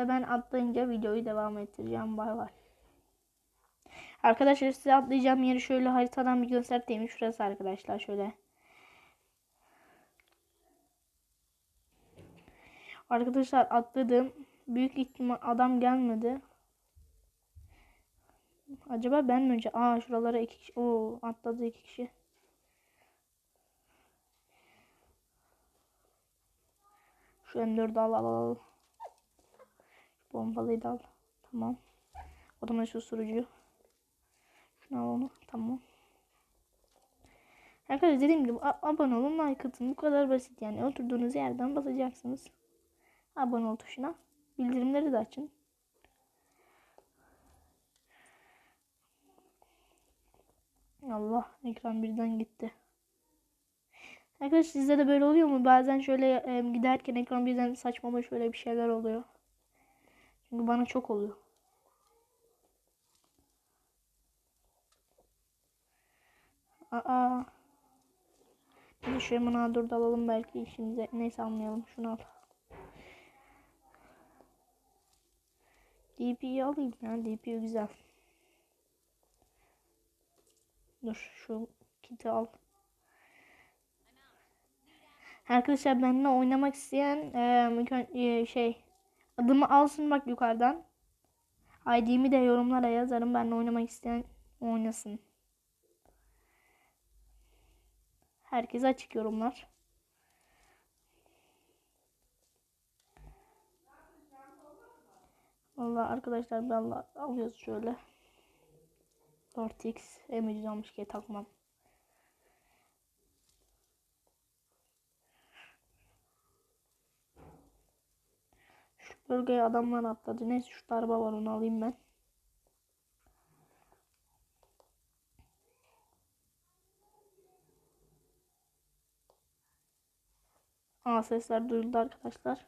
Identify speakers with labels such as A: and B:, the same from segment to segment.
A: Ve ben atlayınca videoyu devam ettireceğim. Bay bay. Arkadaşlar size atlayacağım yeri şöyle haritadan bir göstereyim. Şurası arkadaşlar şöyle. Arkadaşlar atladım. Büyük ihtimal adam gelmedi. Acaba ben mi önce? Aa şuralara iki kişi. Oo atladı iki kişi. Şu M4'ü al al al. Şu bombalıyı da al. Tamam. Otomatik susturucu. Şunu al onu. Tamam. Arkadaşlar dediğim gibi abone olun like atın. Bu kadar basit yani. Oturduğunuz yerden basacaksınız. Abone ol tuşuna. Bildirimleri de açın. Allah ekran birden gitti. Arkadaşlar sizde de böyle oluyor mu? Bazen şöyle e, giderken ekran birden saçmama şöyle bir şeyler oluyor. Çünkü bana çok oluyor. Aa. Neyse şu hemen dur da alalım belki işimize. Neyse almayalım. Şunu al. DP'yi alayım ya. DP güzel. Dur şu kiti al. Arkadaşlar benimle oynamak isteyen e, şey adımı alsın bak yukarıdan. ID'mi de yorumlara yazarım. Benimle oynamak isteyen oynasın. Herkese açık yorumlar. Vallahi arkadaşlar ben alıyoruz şöyle. 4x M162 takmam. Bölgeye adamlar atladı. Neyse şu araba var onu alayım ben. Aa sesler duyuldu arkadaşlar.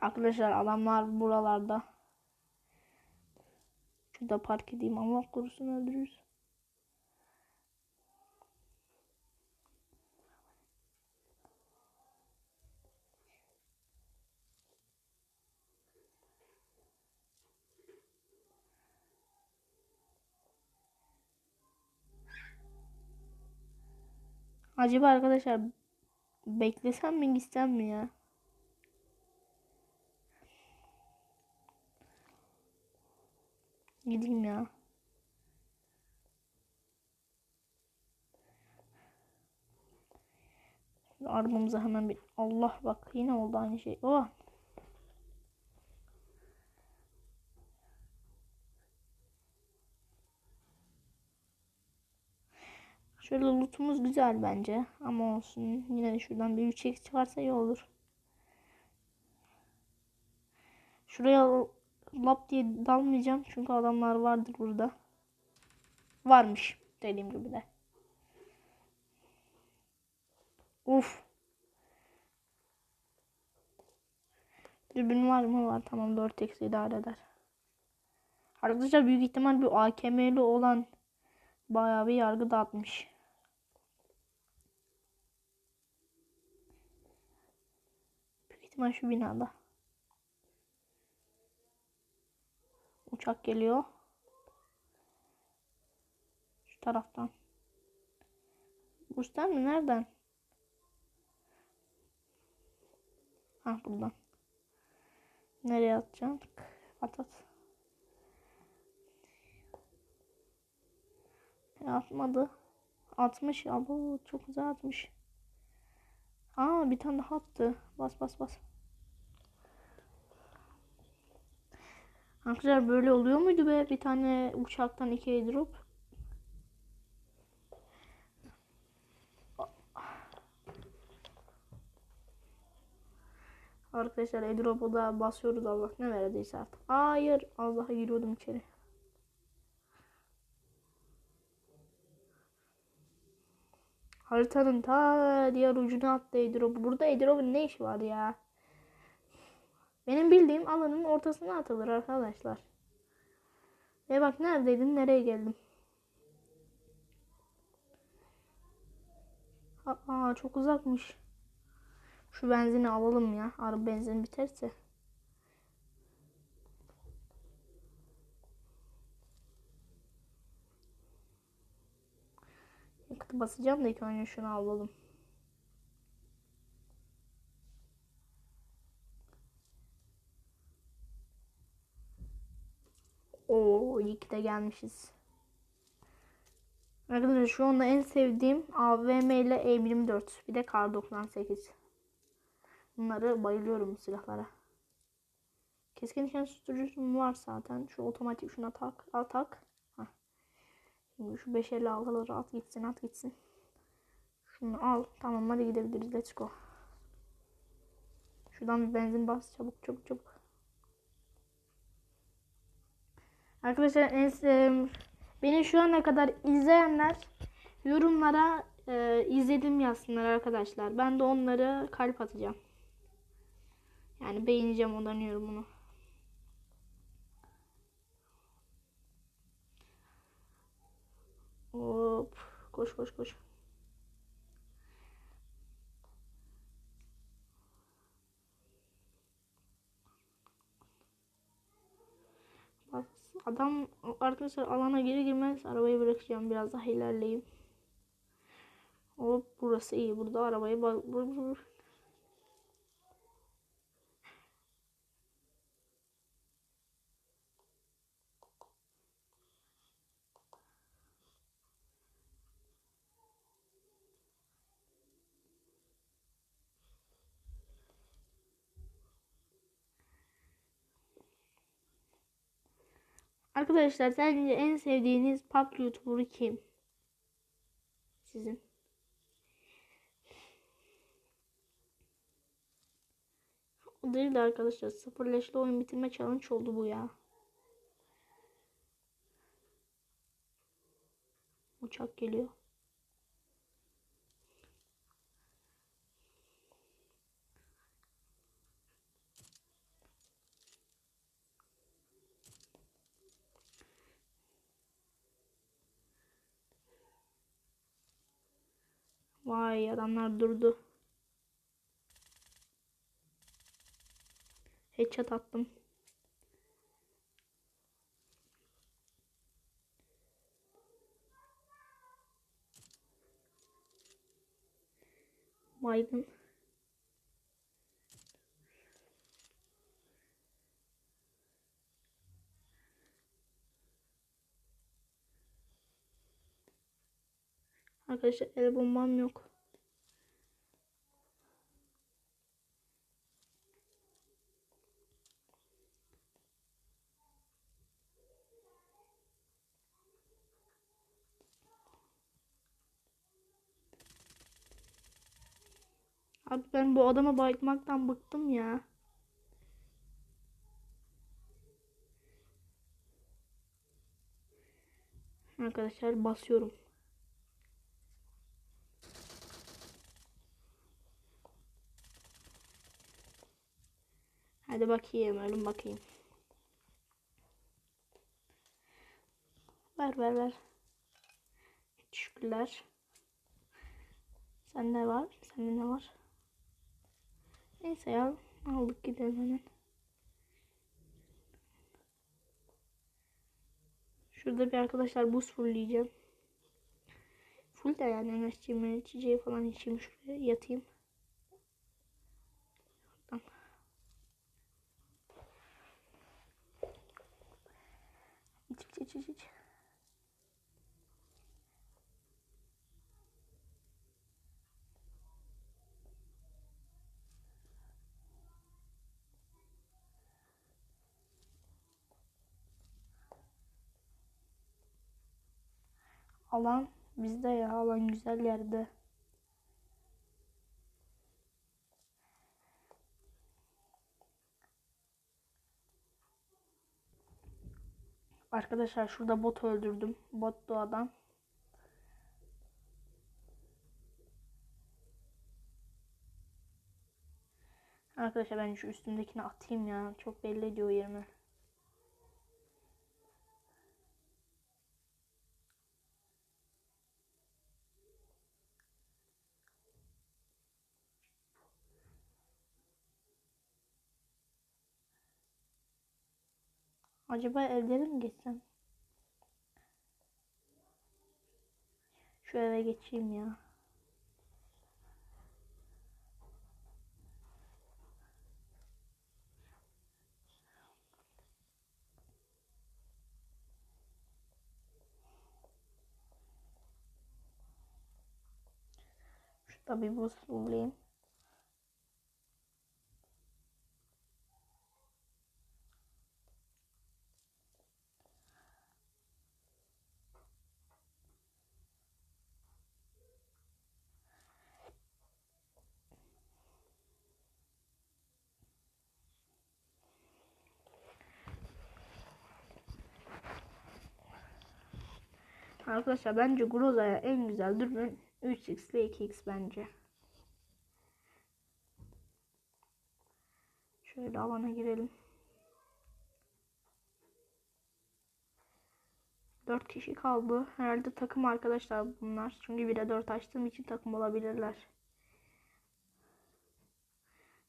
A: Arkadaşlar adamlar buralarda. Şurada park edeyim Allah korusun öldürürüz. Acaba arkadaşlar beklesem mi gitsem mi ya? Gideyim ya. Arabamıza hemen bir Allah bak yine oldu aynı şey. Oh. Şöyle lootumuz güzel bence ama olsun. Yine de şuradan bir 3 çıkarsa iyi olur. Şuraya lap diye dalmayacağım çünkü adamlar vardır burada. Varmış dediğim gibi de. Uf. Dürbün var mı? Var. Tamam 4x idare eder. Arkadaşlar büyük ihtimal bir AKM'li olan bayağı bir yargı dağıtmış. Büyük ihtimal şu binada. Uçak geliyor. Şu taraftan. Burs'tan mı? Nereden? Ha buradan. Nereye atacağım? At at. Ya atmadı. Atmış ya bu çok güzel atmış. Aa bir tane daha attı. Bas bas bas. Arkadaşlar böyle oluyor muydu be? Bir tane uçaktan iki airdrop. Arkadaşlar airdrop'u da basıyoruz Allah ne verediyse artık. Hayır Allah'a giriyordum içeri. Haritanın ta diğer ucuna attı airdrop'u. Burada airdrop'un ne işi var ya? Benim bildiğim alanın ortasına atılır arkadaşlar. E bak neredeydin? Nereye geldim? Aa çok uzakmış. Şu benzini alalım ya. Araba benzin biterse. Yakıtı basacağım da ilk önce şunu alalım. Oo iyi de gelmişiz. Arkadaşlar şu anda en sevdiğim AVM ile M24. Bir de Kar 98. Bunları bayılıyorum silahlara. Keskin nişan susturucum var zaten. Şu otomatik şuna tak. Al tak. Heh. Şimdi şu 556'ları at gitsin at gitsin. Şunu al. Tamam hadi gidebiliriz. Let's go. Şuradan bir benzin bas. Çabuk çabuk çabuk. Arkadaşlar sev- beni şu ana kadar izleyenler yorumlara e, izledim yazsınlar arkadaşlar. Ben de onları kalp atacağım. Yani beğeneceğim onların yorumunu. Hop. Koş koş koş. Bak adam arkadaşlar alana geri girmez. Arabayı bırakacağım. Biraz daha ilerleyeyim. Hop burası iyi. Burada arabayı bak. bur- Arkadaşlar sence en sevdiğiniz PUBG YouTuber'ı kim? Sizin. O değil de arkadaşlar sıfır leşli oyun bitirme challenge oldu bu ya. Uçak geliyor. Vay adamlar durdu. Headshot attım. Baygın. Arkadaşlar el bombam yok. Abi ben bu adama bakmaktan bıktım ya. Arkadaşlar basıyorum. Hadi bakayım ölüm bakayım. Ver ver ver. Teşekkürler. Sende var. Sende ne var? Neyse ya. Aldık gidelim hemen. Şurada bir arkadaşlar buz fullleyeceğim. Full de yani enerjimi, içeceği falan içeyim şuraya yatayım. Şuradan. İç iç iç. Alan bizde ya alan güzel yerde. Arkadaşlar şurada bot öldürdüm. Bot doğadan. Arkadaşlar ben şu üstümdekini atayım ya. Çok belli ediyor yerimi. Acaba evlere mi geçsem? Şu eve geçeyim ya. Şurada bir buz bulayım. Arkadaşlar bence Groza'ya en güzel dürbün 3x ile 2x bence. Şöyle alana girelim. 4 kişi kaldı. Herhalde takım arkadaşlar bunlar. Çünkü 1'e 4 açtığım için takım olabilirler.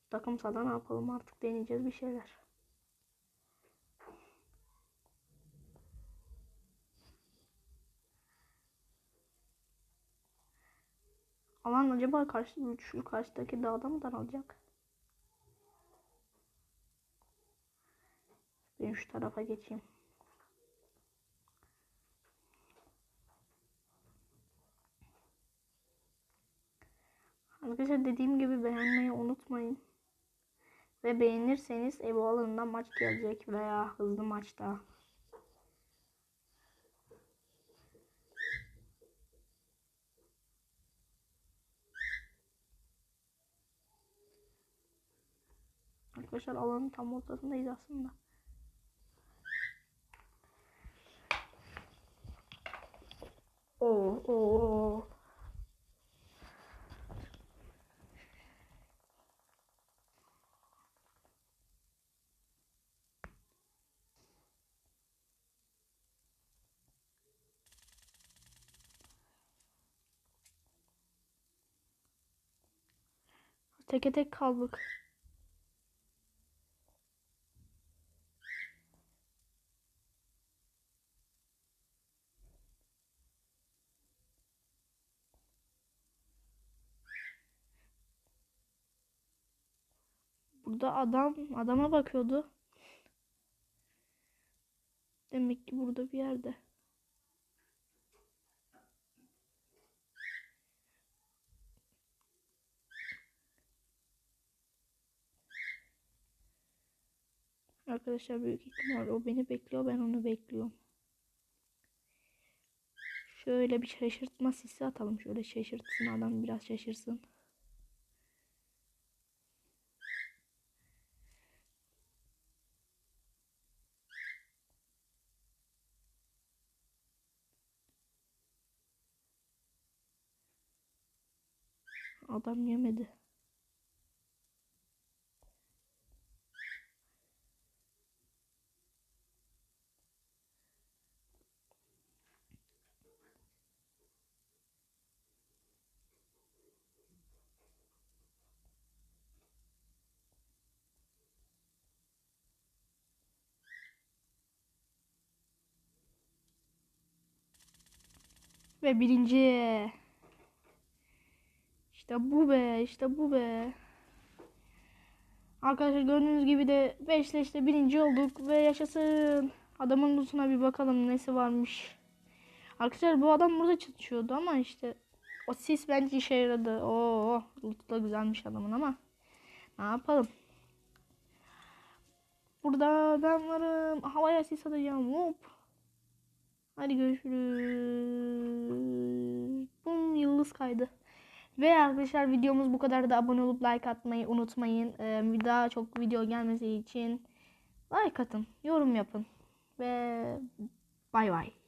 A: Takımsa da ne yapalım artık deneyeceğiz bir şeyler. Alan acaba karşı şu karşıdaki dağda mı daralacak? Ben şu tarafa geçeyim. Arkadaşlar dediğim gibi beğenmeyi unutmayın. Ve beğenirseniz Evo alanından maç gelecek veya hızlı maçta. Arkadaşlar alanın tam ortasındayız aslında. Oo, oo. Teke tek kaldık. Burada adam adama bakıyordu. Demek ki burada bir yerde. Arkadaşlar büyük ihtimal o beni bekliyor ben onu bekliyorum. Şöyle bir şaşırtma sisi atalım. Şöyle şaşırtsın adam biraz şaşırsın. Adam yemedi. Ve birinci. İşte bu be, işte bu be. Arkadaşlar gördüğünüz gibi de 5 ile işte birinci olduk ve yaşasın. Adamın lootuna bir bakalım nesi varmış. Arkadaşlar bu adam burada çalışıyordu ama işte o sis bence işe yaradı. Oo, loot da güzelmiş adamın ama ne yapalım. Burada ben varım. Havaya sis atacağım. Hop. Hadi görüşürüz. Bum yıldız kaydı. Ve arkadaşlar videomuz bu kadar da abone olup like atmayı unutmayın. Ee, daha çok video gelmesi için like atın, yorum yapın ve bay bay.